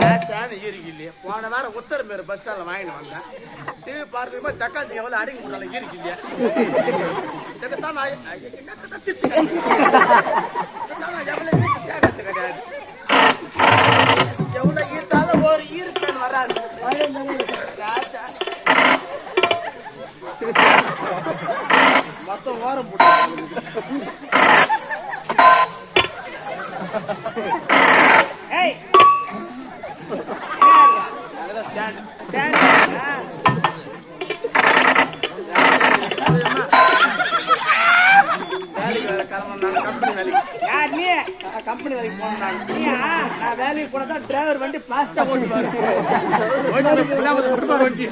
லேசான இல்லையே. போன வாரம் உத்தரமேரு பஸ் ஸ்டாண்ட்ல வாங்கிட்டு வந்தேன். டிவி பார்த்துருப்பா தக்காளி எவ்வளவு அடங்கி முடியல இல்லையா. இல்லையா இதுக்குத்தான் நான் என்னத்தான் சிப்ஸ் இதுக்குத்தான் நான் எவ்வளவு கிடையாது எவ்வளவு ஈர்த்தாலும் ஒரு வராது மொத்தம் ஓரம் போட்டு ஏய் அங்கதான் ஸ்டாண்ட் ஸ்டாண்ட் வேலைக்கு வேலை கிளம்பணும் கம்பெனி வேலைக்கு யார் நீ நான் கம்பெனி வேலைக்கு போனேன் நான். நீயா நான் வேலைக்கு போனா தான் டிரைவர் வண்டி பாஸ்டா விட்டுப்பாரு வண்டி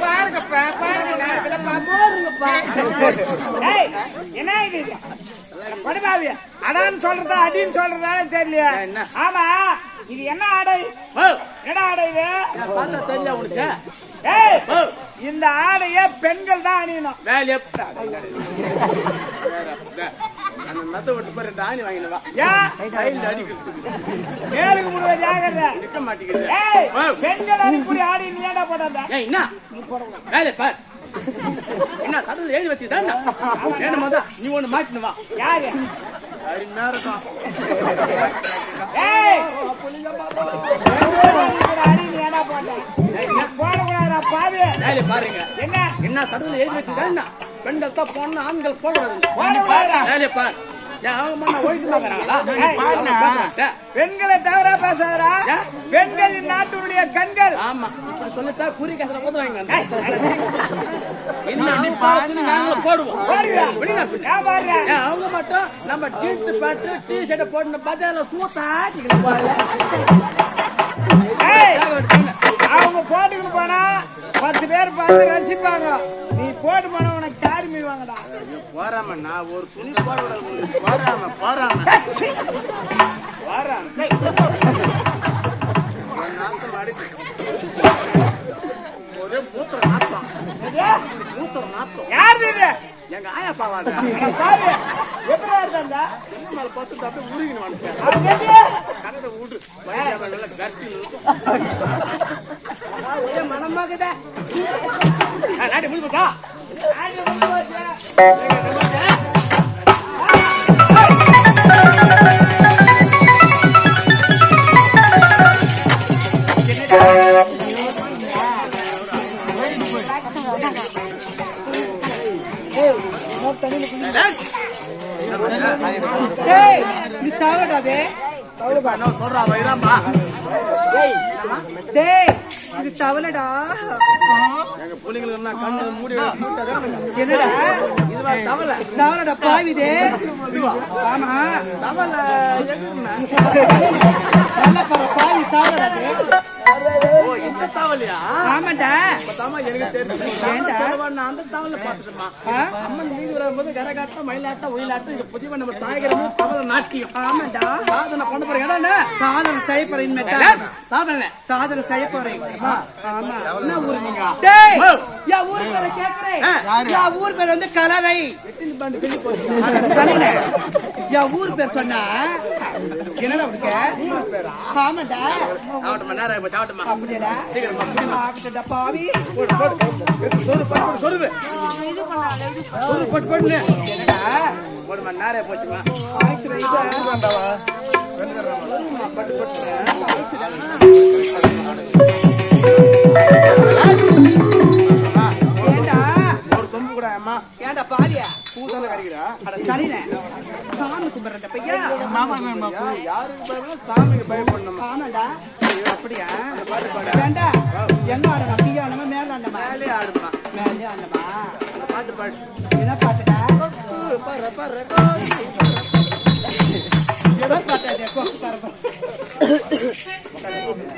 பாருங்கப்பா பாருங்க என்ன இது? அடான்னு சொல்றதா அடின்னு சொல்றதால தெரியலையா. என்ன? ஆமா. இது என்ன ஆடை? என்ன ஆடை இது? பார்த்தா தெரியா உனக்கு? ஏய் இந்த ஆடைய பெண்கள் தான் அணியணும். வேலையே அந்த மெத்த விட்டு போய் ரெண்டு ஆணி ஏன் சைடுல அடிக்கிறதுக்கு. மேலுக்கு முழுவ ஜாகிரதை நிக்க மாட்டேங்குது. ஏய் பெண்கள் அணிக்கூடிய ஆடை நீ ஏடா போடாத ஏய், என்ன வேலை பார். என்ன சடல எழுதி வச்சுதான் வேணுமா தான் நீ ஒண்ணு மாட்டினு வா. யாரு? அருமையா இருக்கும் ஏய் பாருங்க என்ன என்ன சடல எழுதி வச்சுதான் பெண்கள் தான் போடணும் ஆண்கள் போடக்கூடாது. பார். பெண்களை தவறா பேசாதரா? பெண்கள் இந்நாட்டினுடைய கண்கள். ஆமா இப்படி சொல்லத்தான் குறி கசல போது வாங்கி ஏய், வந்தேன் என்ன அவங்க பாருன்னு நாங்களும் போடுவோம். அவங்க மட்டும் நம்ம ஜீன்ஸ் பேண்ட் டி ஷர்ட் போட்டு பஜார்ல சூத்த ஆட்டிக்கணும் பாருங்க ஏய், அவங்க போட்டுக்கிட்டு போனா பத்து பேர் பார்த்து ரசிப்பாங்க. நீ போட்டு போனா உனக்கு மீடுவாங்கடா போறாம நான் ஒரு துணி போட விடாது போறாம போறாம போறாம ஒரு மூத்திர நாத்தம். மூத்திர நாத்தம். யாரு இது? எங்க ஆயா பாவாங்க எப்படி இருந்தா என்ன மேல பத்து தப்பு அவங்க கரண்ட விடு நல்லா கரிச்சு ஒரே மனமாக்குதா. நாட்டி முடிப்பா சொல்றா வைராம்பா டேய் இது தவளடா. என்னடா? தவளை. பாவிதே ஆமா. தவளை பாவி தவளடா தவளையா ஆமாடா இப்பதாம்மா எனக்கு தெரிஞ்சு நான் அந்த பார்த்துட்டுமா அம்மன் வரும்போது கரகாட்டம் மயிலாட்டம் ஒயிலாட்டம் இது புதிய நம்ம தாயகரம் நாட்டியம். ஆமாடா சாதனை பண்ண போறேன். என்னண்ணே? சாதனை செய்ய? சாதனை? சாதனை செய்ய போறேன். ஆமா. என்ன ஊரு நீங்க. யா ஊர் பேரை கேக்குறேன். யா ஊர் பேர் வந்து கலவை. யா ஊர் பேர் சொன்னா? என்னடா உனக்கு? ஆமாடா அப்படியேடா? பாவி. சொரு பட்டு போடு, சொருவு சொரு பட்டு போடுன்னு என்னடா? நேரம் போச்சுமா. பட்டு போட்டு சாமி கும்பிடுறேன் பையா? யாருக்கு சாமிக்கு பயப்படணும்? ஆமாடா அப்படியா? ஏண்டா எங்க ஆடணும்? மேல ஆடணுமா? மேலே ஆடுமா மேலே ஆடணுமா? பாட்டு பாடு. என்ன பாட்டுடா? என்ன பாட்டு கொக்கு தரப்பா